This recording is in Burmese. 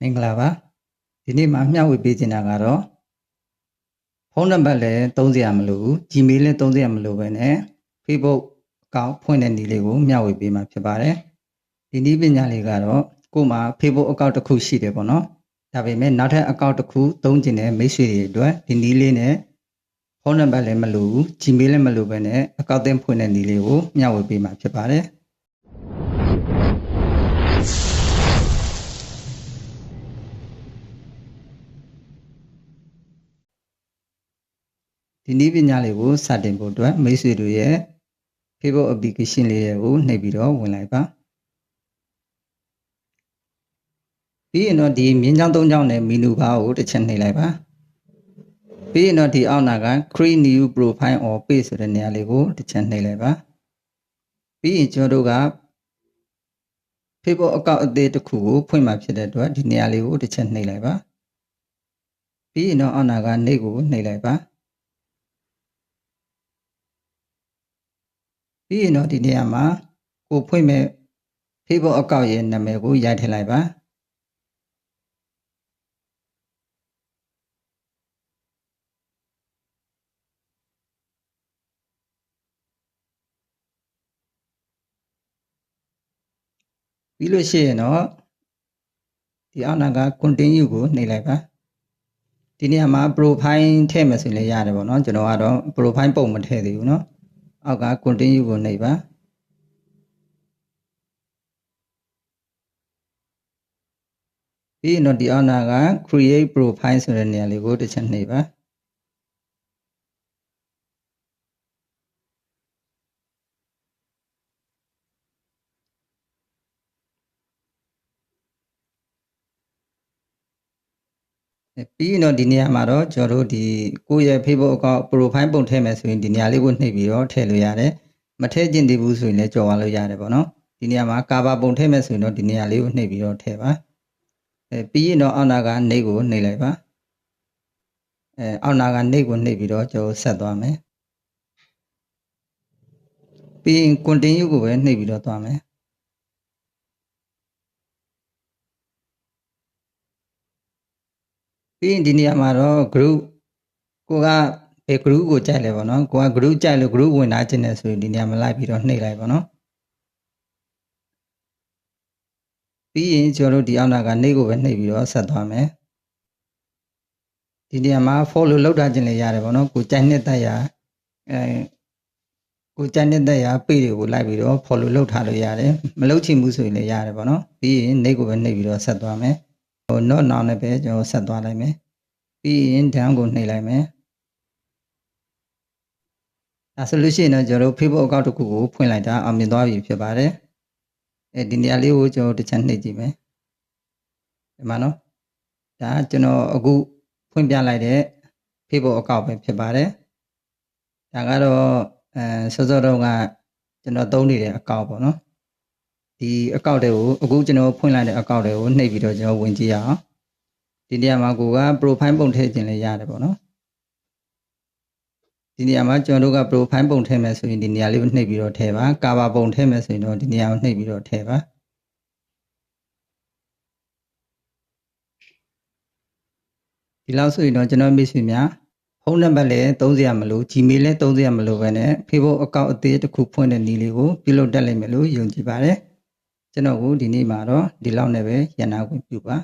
မင်္ဂလာပါဒီနေ့မှာမျှဝေပေးချင်တာကတော့ဖုန်းနံပါတ်လည်းသုံးစရာမလိုဘူး Gmail လည်းသုံးစရာမလိုပဲနဲ့ Facebook အကောင့်ဖွင့်တဲ့နည်းလေးကိုမျှဝေပေးမှာဖြစ်ပါတယ်ဒီနည်းပညာလေးကတော့ကို့မှာ Facebook အကောင့်တစ်ခုရှိတယ်ပေါ့နော်ဒါပေမဲ့နောက်ထပ်အကောင့်တစ်ခုသုံးချင်တဲ့မိတ်ဆွေတွေအတွက်ဒီနည်းလေးနဲ့ဖုန်းနံပါတ်လည်းမလိုဘူး Gmail လည်းမလိုပဲနဲ့အကောင့်သင်းဖွင့်တဲ့နည်းလေးကိုမျှဝေပေးမှာဖြစ်ပါတယ် ဒီနည်းပညာလေးကိုစတင်ဖို့အတွက်မိတ်ဆွေတို့ရဲ့ Facebook application လေးကိုနှိပ်ပြီးတော့ဝင်လိုက်ပါပြီးရင်တော့ဒီမြင်းချောင်းသုံးချောင်းနဲ့မီနူဘားကိုတစ်ချက်နှိပ်လိုက်ပါပြီးရင်တော့ဒီအောက်နာက create new profile or page ဆိုတဲ့နေရာလေးကိုတစ်ချက်နှိပ်လိုက်ပါပြီးရင်ကျွန်တော်တို့က Facebook အကောင့်အသေးတစ်ခုကိုဖွင့်มาဖြစ်တဲ့အတွက်ဒီနေရာလေးကိုတစ်ချက်နှိပ်လိုက်ပါပြီးရင်တော့အောက်နာကနှိပ်ကိုနှိပ်လိုက်ပါ ပြီးရင်တော့ဒီနေရာမှာကိုဖွင့်မဲ့ Facebook အကောင့်ရဲ့နာမည်ကိုရိုက်ထည့်လိုက်ပါပြီးလို့ရှိရင်တော့ဒီအောက်နာက continue ကိုနှိပ်လိုက်ပါဒီနေရာမှာ profile ထည့်မယ်ဆိုရင်လည်းရတယ်ပေါ့နော်ကျွန်တော်ကတော့ profile ပုံမထည့်သေးဘူးเนาะ အောက်က continue ကိုနှိပ်ပါပြီးရင်တော့ဒီအောက်နာက create profile ဆိုတဲ့နေရာလေးကိုတစ်ချက်နှိပ်ပါ ပြီးရင်တော့ဒီနေရာမှာတော့ကျွန်တော်တို့ဒီကိုယ့်ရဲ့ Facebook account profile ပုံထည့်မယ်ဆိုရင်ဒီနေရာလေးကိုနှိပ်ပြီးတော့ထည့်လို့ရတယ်မထည့်ကျင်သေးဘူးဆိုရင်လည်းကြော်သွားလို့ရတယ်ပေါ့နော်ဒီနေရာမှာကာဘာပုံထည့်မယ်ဆိုရင်တော့ဒီနေရာလေးကိုနှိပ်ပြီးတော့ထည့်ပါအဲပြီးရင်တော့အောက်နာကနှိပ်ကိုနှိပ်လိုက်ပါအဲအောက်နာကနှိပ်ကိုနှိပ်ပြီးတော့ကျွန်တော်ဆက်သွားမယ်ပြီးရင် continue ကိုပဲနှိပ်ပြီးတော့သွားမယ် ပြီးရင်ဒီနေရာမှာတော့ group ကိုကဘယ် group ကိုကြိုက်လဲပေါ့နော်ကိုက group ကြိုက်လို့ group ဝင်လာခြင်းနဲ့ဆိုရင်ဒီနေရာမှာလိုက်ပြီးတော့နှိပ်လိုက်ပေါ့နော်ပြီးရင်ကျွန်တော်တို့ဒီအောက်နာကနှိပ်ကိုပဲနှိပ်ပြီးတော့ဆက်သွားမယ်ဒီနေရာမှာ follow လောက်ထားခြင်းလည်းရတယ်ပေါ့နော်ကိုကြိုက်နှစ်သက်ရာအဲကိုကြိုက်နှစ်သက်ရာ page တွေကိုလိုက်ပြီးတော့ follow လောက်ထားလို့ရတယ်မလုပ်ချင်ဘူးဆိုရင်လည်းရတယ်ပေါ့နော်ပြီးရင်နှိပ်ကိုပဲနှိပ်ပြီးတော့ဆက်သွားမယ် ဟို not now နဲ့ပဲကျွန်တော်ဆက်သွားလိုက်မယ်ပြီးရင် down ကိုနှိပ်လိုက်မယ်ဒါဆိုလို့ရှိရင်တော့ကျွန်တော်တို့ Facebook account တစ်ခုကိုဖွင့်လိုက်တာအောင်မြင်သွားပြီဖြစ်ပါတယ်အဲဒီနေရာလေးကိုကျွန်တော်တစ်ချက်နှိပ်ကြည့်မယ်ဒီမှာနော်ဒါကျွန်တော်အခုဖွင့်ပြလိုက်တဲ့ Facebook account ပဲဖြစ်ပါတယ်ဒါကတော့အဲစောစောတုန်းကကျွန်တော်သုံးနေတဲ့အကောင့်ပေါ့နော် ဒီအကောင့်တွေကိုအခုကျွန်တော်ဖွင့်လိုက်တဲ့အကောင့်တွေကိုနှိပ်ပြီးတော့ကျွန်တော်ဝင်ကြည့်ရအောင်ဒီနေရာမှာကိုက profile ပုံထည့်ခြင်းလည်းရတယ်ပေါ့နော်ဒီနေရာမှာကျွန်တော်တို့က profile ပုံထည့်မယ်ဆိုရင်ဒီနေရာလေးကိုနှိပ်ပြီးတော့ထည့်ပါ cover ပုံထည့်မယ်ဆိုရင်တော့ဒီနေရာကိုနှိပ်ပြီးတော့ထည့်ပါဒီလောက်ဆိုရင်တော့ကျွန်တော်မိတ်ဆွေများဖုန်းနံပါတ်လည်းသုံးစရာမလို Gmail လည်းသုံးစရာမလိုပဲနဲ့ Facebook အကောင့်အသေးတစ်ခုဖွင့်တဲ့နည်းလေးကိုပြုလုပ်တတ်လိမ့်မယ်လို့ယုံကြည်ပါတယ် ကျွန်တော်ကိုဒီနေ့မှာတော့ဒီလောက်နဲ့ပဲရန်နာခွင့်ပြုပါ